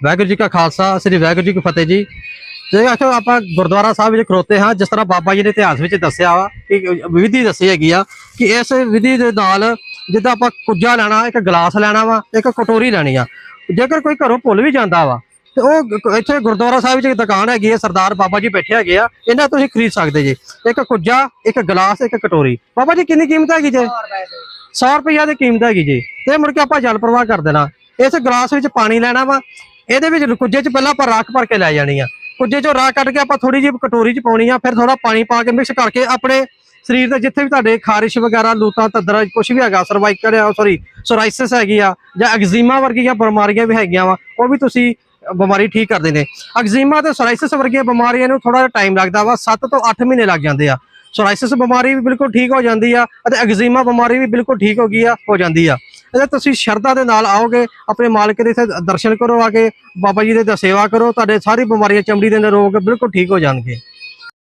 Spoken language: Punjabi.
ਵਾਹਿਗੁਰੂ ਜੀ ਕਾ ਖਾਲਸਾ, ਸ੍ਰੀ ਵਾਹਿਗੁਰੂ ਜੀ ਕੀ ਫਤਿਹ ਜੀ। ਜੇ ਆਖੋ ਆਪਾਂ ਗੁਰਦੁਆਰਾ ਸਾਹਿਬ ਵਿੱਚ ਖੜੋਤੇ ਹਾਂ, ਜਿਸ ਤਰ੍ਹਾਂ ਬਾਬਾ ਜੀ ਨੇ ਇਤਿਹਾਸ ਵਿੱਚ ਦੱਸਿਆ ਵਾ, ਕਿ ਵਿਧੀ ਦੱਸੀ ਹੈਗੀ ਆ, ਕਿ ਇਸ ਵਿਧੀ ਦੇ ਨਾਲ ਜਿੱਦਾਂ ਆਪਾਂ ਕੁੱਜਾ ਲੈਣਾ, ਇੱਕ ਗਲਾਸ ਲੈਣਾ ਵਾ, ਇੱਕ ਕਟੋਰੀ ਲੈਣੀ ਆ। ਜੇਕਰ ਕੋਈ ਘਰੋਂ ਭੁੱਲ ਵੀ ਜਾਂਦਾ ਵਾ, ਤੇ ਉਹ ਇੱਥੇ ਗੁਰਦੁਆਰਾ ਸਾਹਿਬ ਵਿੱਚ ਇੱਕ ਦੁਕਾਨ ਹੈਗੀ ਹੈ ਸਰਦਾਰ ਬਾਬਾ ਜੀ ਬੈਠੇ ਹੈਗੇ ਆ, ਇਹਨਾਂ ਤੋਂ ਤੁਸੀਂ ਖਰੀਦ ਸਕਦੇ ਜੀ। ਇੱਕ ਕੁੱਜਾ, ਇੱਕ ਗਲਾਸ, ਇੱਕ ਕਟੋਰੀ। ਬਾਬਾ ਜੀ, ਕਿੰਨੀ ਕੀਮਤ ਹੈਗੀ ਜੀ? 100 ਰੁਪਈਆ ਦੀ ਕੀਮਤ ਹੈਗੀ ਜੀ। ਤੇ ਮੁੜ ਕੇ ਆਪਾਂ ਜਲ ਪ੍ਰਵਾਹ ਕਰ ਦੇਣਾ। ਇਸ ਗਲਾਸ ਵਿੱਚ ਪਾਣੀ ਲੈਣਾ ਵਾ ਇਹਦੇ ਵਿੱਚ ਕੁੱਜੇ 'ਚ ਪਹਿਲਾਂ ਆਪਾਂ ਰਾਖ ਭਰ ਕੇ ਲੈ ਜਾਣੀ ਆ। ਕੁੱਜੇ 'ਚੋਂ ਰਾਖ ਕੱਢ ਕੇ ਆਪਾਂ ਥੋੜੀ ਜਿਹੀ ਕਟੋਰੀ 'ਚ ਪਾਉਣੀ ਆ, ਫਿਰ ਥੋੜਾ ਪਾਣੀ ਪਾ ਕੇ ਮਿਕਸ ਕਰਕੇ ਆਪਣੇ ਸਰੀਰ ਦੇ ਜਿੱਥੇ ਵੀ ਤੁਹਾਡੇ ਖਾਰਿਸ਼ ਵਗੈਰਾ ਲੂਤਾਂ ਤਦਰਾ ਕੁਝ ਵੀ ਹੈਗਾ ਸਰਵਾਈਕਲ ਆ ਸੌਰੀ ਸੋਰਾਇਸਿਸ ਹੈਗੀ ਆ, ਜਾਂ ਐਗਜ਼ੀਮਾ ਵਰਗੀਆਂ ਬਿਮਾਰੀਆਂ ਵੀ ਹੈਗੀਆਂ ਵਾ, ਉਹ ਵੀ ਤੁਸੀਂ ਬਿਮਾਰੀ ਠੀਕ ਕਰਦੇ ਨੇ ਐਗਜ਼ੀਮਾ ਤੇ ਸੋਰਾਇਸਿਸ ਵਰਗੀਆਂ ਬਿਮਾਰੀਆਂ ਨੂੰ ਥੋੜਾ ਜਿਹਾ ਟਾਈਮ ਲੱਗਦਾ ਵਾ 7 ਤੋਂ 8 ਮਹੀਨੇ ਲੱਗ ਜਾਂਦੇ ਆ। ਸੋਰਾਇਸਿਸ ਬਿਮਾਰੀ ਵੀ ਬਿਲਕੁਲ ਠੀਕ ਹੋ ਜਾਂਦੀ ਆ, ਅਤੇ ਐਗਜ਼ੀਮਾ ਬਿਮਾਰੀ ਵੀ ਬਿਲਕੁਲ ਠੀਕ ਹੋ ਗਈ ਆ, ਹੋ ਜਾਂਦੀ ਆ। ਜੇ ਤੁਸੀਂ ਸ਼ਰਧਾ ਦੇ ਨਾਲ ਆਓਗੇ, ਆਪਣੇ ਮਾਲਕ ਦੇ ਇੱਥੇ ਦਰਸ਼ਨ ਕਰੋ ਆ ਕੇ, ਬਾਬਾ ਜੀ ਦੇ ਦ- ਸੇਵਾ ਕਰੋ, ਤੁਹਾਡੇ ਸਾਰੀ ਬਿਮਾਰੀਆਂ ਚਮੜੀ ਦੇ ਅੰਦਰ ਰੋਗ ਬਿਲਕੁਲ ਠੀਕ ਹੋ ਜਾਣਗੇ।